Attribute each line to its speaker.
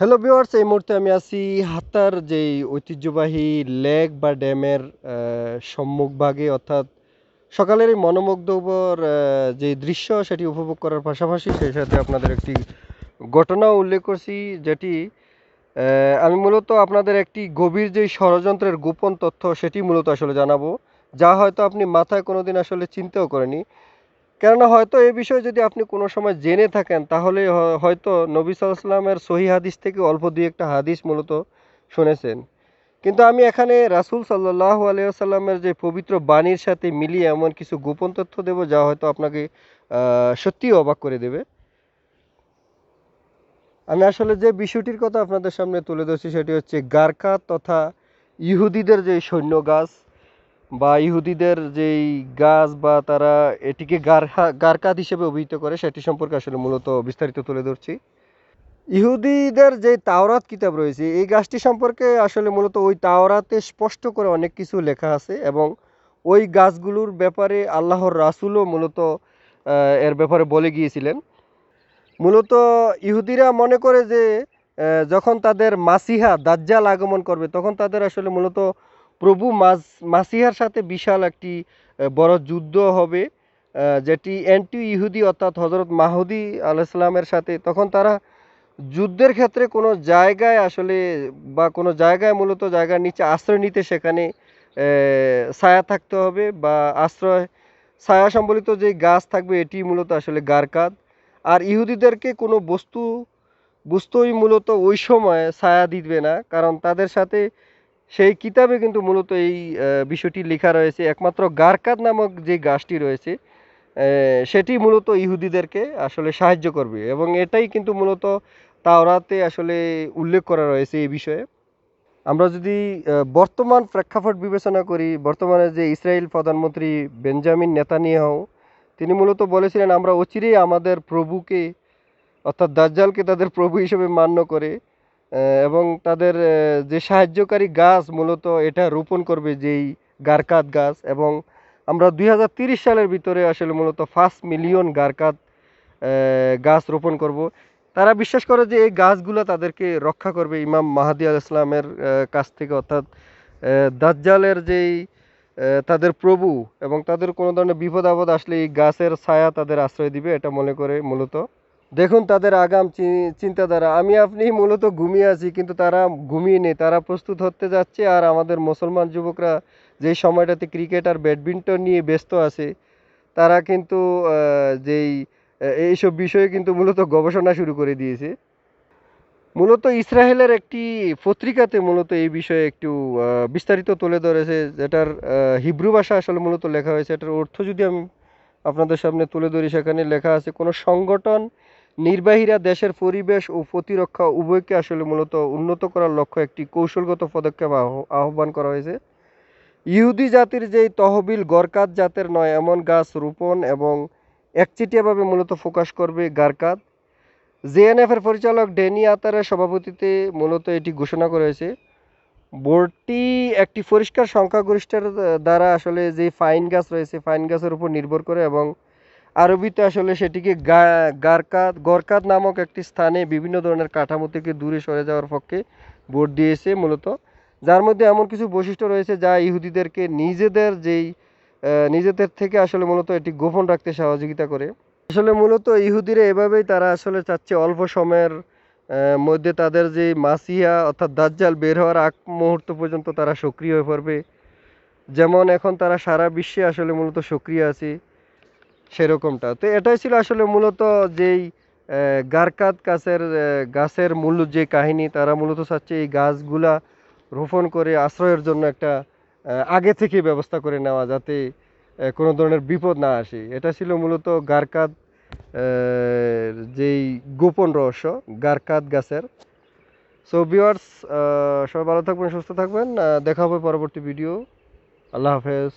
Speaker 1: Hello viewers এই মুহূর্তে আমি আছি হাতার যেই ঐতিহ্যবাহী লেক বা ড্যামের সম্মুখভাগে, অর্থাৎ সকালের এই মনোমুগ্ধকর যে দৃশ্য সেটি উপভোগ করার পাশাপাশি সেই সাথে আপনাদের একটি ঘটনাও উল্লেখ করছি, যেটি আমি মূলত আপনাদের একটি গভীর যেই ষড়যন্ত্রের গোপন তথ্য সেটি মূলত আসলে জানাব, যা হয়তো আপনি মাথায় কোনোদিন আসলে চিন্তাও করেনি কেননা হয়তো এই বিষয়ে যদি আপনি কোনো সময় জেনে থাকেন তাহলে হয়তো নবী সাল্লামের সহি হাদিস থেকে অল্প দুই একটা হাদিস মূলত শুনেছেন। কিন্তু আমি এখানে রাসূল সাল্লাহ আলিয়াল্লামের যে পবিত্র বাণীর সাথে মিলিয়ে এমন কিছু গোপন তথ্য দেব যা হয়তো আপনাকে আহ, সত্যিই অবাক করে দেবে। আমি আসলে যে বিষয়টির কথা আপনাদের সামনে তুলে ধরছি সেটি হচ্ছে গার্কা তথা ইহুদিদের যে সৈন্য গাছ। বা ইহুদিদের যেই গাছ বা তারা এটিকে গারহা গারকাত হিসেবে অভিহিত করে, সেটি সম্পর্কে আসলে মূলত বিস্তারিত তুলে ধরছি। ইহুদিদের যে তাওরাত কিতাব রয়েছে, এই গাছটি সম্পর্কে আসলে মূলত ওই তাওরাতে স্পষ্ট করে অনেক কিছু লেখা আছে এবং ওই গাছগুলোর ব্যাপারে আল্লাহর রাসূলও মূলত এর ব্যাপারে বলে গিয়েছিলেন। মূলত ইহুদিরা মনে করে যে যখন তাদের মাসিহা, দাজ্জাল আগমন করবে, তখন তাদের আসলে মূলত প্রভু মাস, মাসিহার সাথে বিশাল একটি বড় যুদ্ধ হবে যেটি অ্যান্টি ইহুদি অর্থাৎ হজরত মাহুদি আলাইসালামের সাথে, তখন তারা যুদ্ধের ক্ষেত্রে কোনো জায়গায় আসলে বা কোনো জায়গায় মূলত জায়গার নিচে আশ্রয় নিতে সেখানে ছায়া থাকতে হবে বা আশ্রয়, ছায়া সম্বলিত যে গাছ থাকবে, এটি মূলত আসলে গারকাদ। আর ইহুদিদেরকে কোনো বস্তু, বস্তুই মূলত ওই সময় ছায়া দিবে না, কারণ তাদের সাথে সেই কিতাবে কিন্তু মূলত এই বিষয়টি লেখা রয়েছে। একমাত্র গারকাদ নামক যে গাছটি রয়েছে সেটি মূলত ইহুদিদেরকে আসলে সাহায্য করবে এবং এটাই কিন্তু মূলত তাওরাতে আসলে উল্লেখ করা রয়েছে এই বিষয়ে। আমরা যদি বর্তমান প্রেক্ষাপট বিবেচনা করি, বর্তমানে যে ইসরায়েল প্রধানমন্ত্রী বেঞ্জামিন নেতানিয়াহু, তিনি মূলত বলেছিলেন, আমরা অচিরেই আমাদের প্রভুকে, অর্থাৎ দাজ্জালকে তাদের প্রভু হিসেবে মান্য করে এবং তাদের যে সাহায্যকারী গাছ মূলত এটা রোপণ করবে যেই গারকাত গাছ এবং আমরা দুই সালের ভিতরে আসলে মূলত ফার্স্ট মিলিয়ন গারকাত গাছ রোপণ করব। তারা বিশ্বাস করে যে এই গাছগুলো তাদেরকে রক্ষা করবে ইমাম মাহাদি আল ইসলামের কাছ থেকে অর্থাৎ দাজ্জালের যেই তাদের প্রভু এবং তাদের কোনো ধরনের বিপদ আপদ আসলে এই গাছের ছায়া তাদের আশ্রয় দিবে, এটা মনে করে মূলত। দেখুন তাদের আগাম চিন্তাধারা। আমি আপনি মূলত ঘুমিয়ে আছি, কিন্তু তারা ঘুমিয়ে নেই। তারা প্রস্তুত হতে যাচ্ছে আর আমাদের মুসলমান যুবকরা যেই সময়টাতে ক্রিকেট আর ব্যাডমিন্টন নিয়ে ব্যস্ত আছে, তারা কিন্তু যেই এইসব বিষয়ে কিন্তু মূলত গবেষণা শুরু করে দিয়েছে। মূলত ইসরায়েলের একটি পত্রিকাতে মূলত এই বিষয়ে একটু বিস্তারিত তুলে ধরেছে, যেটার হিব্রু ভাষা আসলে মূলত লেখা হয়েছে। এটার অর্থ যদি আমি আপনাদের সামনে তুলে ধরি, সেখানে লেখা আছে, কোনো সংগঠন নির্বাহীরা দেশের পরিবেশ ও প্রতিরক্ষা উভয়কে আসলে মূলত উন্নত করার লক্ষ্য একটি কৌশলগত পদক্ষেপ আহ- আহ্বান করা হয়েছে। ইহুদি জাতির যেই তহবিল গরকাত জাতের নয়, এমন গাছ রোপণ এবং একচেটিয়াভাবে মূলত ফোকাস করবে গারকাত। জেএনএফের পরিচালক ডেনি আতারের সভাপতিতে মূলত এটি ঘোষণা করা হয়েছে। বোর্ডটি একটি পরিষ্কার সংখ্যাগরিষ্ঠের দ্বারা আসলে যে ফাইন গাছ রয়েছে, ফাইন গাছের উপর নির্ভর করে এবং আরবিতে আসলে সেটিকে গারকাত, গরকাত নামক একটি স্থানে বিভিন্ন ধরনের কাঠামো থেকে দূরে সরে যাওয়ার পক্ষে ভোট দিয়েছে মূলত। যার মধ্যে এমন কিছু বৈশিষ্ট্য রয়েছে যা ইহুদিদেরকে নিজেদের যেই নিজেদের থেকে আসলে মূলত এটি গোপন রাখতে সহযোগিতা করে। আসলে মূলত ইহুদিরা এভাবেই তারা আসলে চাচ্ছে অল্প সময়ের মধ্যে তাদের যে মাসিয়া অর্থাৎ দাজ্জাল বের হওয়ার আগ মুহূর্ত পর্যন্ত তারা সক্রিয় হয়ে পড়বে। যেমন এখন তারা সারা বিশ্বে আসলে মূলত সক্রিয় আছে। সেরকমটা। তো এটাই ছিল আসলে মূলত যেই গারকাত গাছের গাছের মূল যে কাহিনী, তারা মূলত চাচ্ছে এই গাছগুলা রোপণ করে আশ্রয়ের জন্য একটা আগে থেকে ব্যবস্থা করে নেওয়া যাতে কোনো ধরনের বিপদ না আসে। এটা ছিল মূলত গারকাত যেই গোপন রহস্য, গারকাত গাছের। সো ভিউয়ার্স সবাই ভালো থাকবেন, সুস্থ থাকবেন দেখা হবে পরবর্তী ভিডিও আল্লাহ হাফেজ।